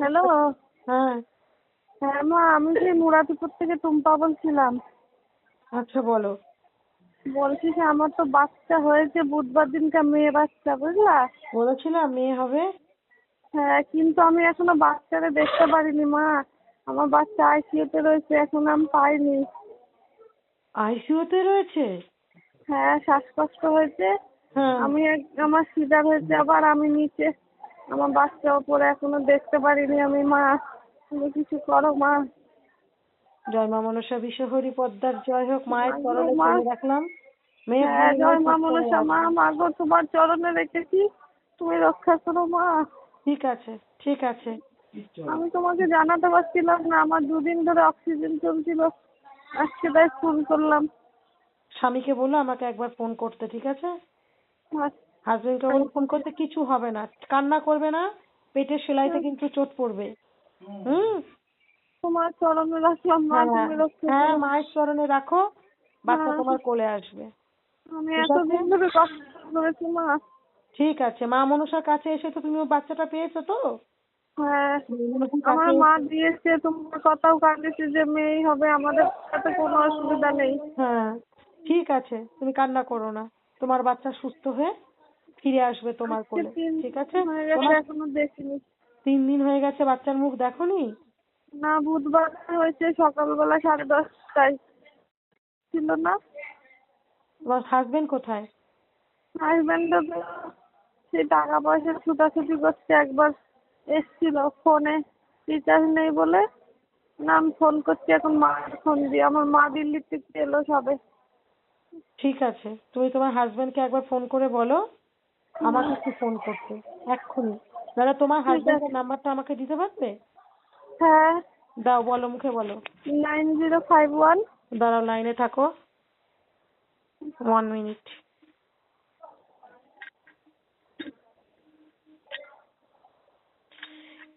Hello হ্যাঁ। হ্যাঁ মা আমি সেই মুরাদিপুর থেকে টুম্পা বলছিলাম। আচ্ছা বলো। বলছি যে আমার তো বাচ্চা হয়েছে বুধবার দিনকা মেয়ে বাচ্চা বুঝলা? বলেছিলাম মেয়ে হবে? হ্যাঁ কিন্তু আমি এখনও বাচ্চারে দেখতে পারিনি মা। আমার বাচ্চা আইসিইউতে রয়েছে এখন আমি পাইনি। আইসিইউতে রয়েছে? হ্যাঁ শ্বাসকষ্ট হয়েছে। হ্যাঁ। আমি আমার সিজার হয়েছে আবার আমি নিচে আমার বাচ্চা ওপরে এখনও দেখতে পারিনি আমি মা তুমি কিছু করো মা। জয় মা মনসা বিশ্বহরি পদ্মার জয় হোক মায়ের চরণে মা- চলে রাখলাম। হ্যাঁ জয় মা মনসা মা মা গো তোমার চরণে রেখেছি তুমি রক্ষা করো মা। ঠিক আছে ঠিক আছে। আমি তোমাকে জানাতে পারছিলাম না আমার দুদিন ধরে অক্সিজেন চলছিল আজকে তাই ফোন করলাম। স্বামীকে বলো আমাকে একবার ফোন করতে ঠিক আছে? আর হাজবেন্ডকে বলো ফোন করতে কিছু হবে না। কান্না করবে না পেটের সেলাইতে কিন্তু চোট পড়বে। হুম? তোমার চরণে রাখলাম হ্যাঁ হ্যাঁ মায়ের চরণে রাখো বাচ্চা হ্যাঁ। তোমার কোলে আসবে। ঠিক আছে? মা। মনসার কাছে এসে তো তুমি বাচ্চাটা পেয়েছ তো? হ্যাঁ আমার মা দিয়েছে তোমার কথাও কাঁদেছে যে মেয়েই হবে আমাদের সাথে কোনো অসুবিধা নেই। হ্যাঁ ঠিক আছে তুমি কান্না করো না। তোমার বাচ্চা সুস্থ হয়ে ফিরে আসবে তোমার কোলে ঠিক আছে? এখনও দেখিনি। তিন দিন হয়ে গেছে বাচ্চার মুখ দেখোনি? না বুধবার হয়েছে সকালবেলা সাড়ে দশটায়। ছিল না। তোমার হাজবেন্ড কোথায়? হাজবেন্ড সে টাকা পয়সা ছুটাছুটি করছে একবার এসছিল ফোনে। রিচার্জ নেই বলে না আমি ফোন করছি এখন মা ফোন দিয়ে। আমার মা দিল্লি থেকে এলো সবে। ঠিক আছে তুমি তোমার হাজবেন্ডকে একবার ফোন করে বলো। আমাকে একটু ফোন করতে এক্ষুনি। দাদা তোমার হাজবেন্ডের নাম্বারটা আমাকে দিতে পারবে? হ্যাঁ। দাও বলো মুখে বলো। নাইন জিরো ফাইভ ওয়ান দাঁড়াও লাইনে থাকো। ওয়ান মিনিট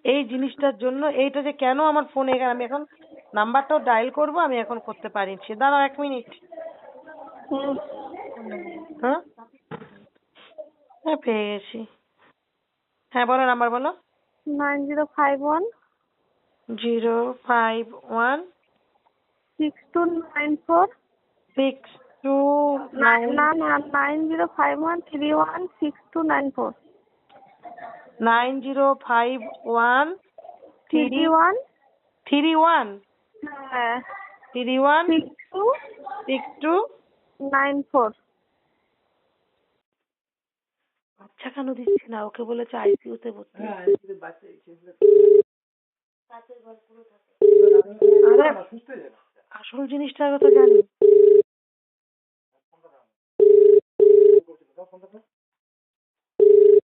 এই জিনিসটার জন্য এইটা যে কেন আমার ফোনে আমি এখন নাম্বারটাও ডায়াল করব আমি এখন করতে পারিছি দাঁড়াও এক মিনিট হ্যাঁ? হ্যাঁ পেয়ে গেছি। হ্যাঁ বলো নাম্বার বলো। Nine zero five one zero five one six two nine four six two nine না না nine zero five one three one six two nine four nine zero five one three one three one হ্যাঁ। Three one six two six two nine four বাচ্চা কেন দিচ্ছি না? ওকে বলেছে ICU তে ভর্তি আরে আসল জিনিসটা তো জানি।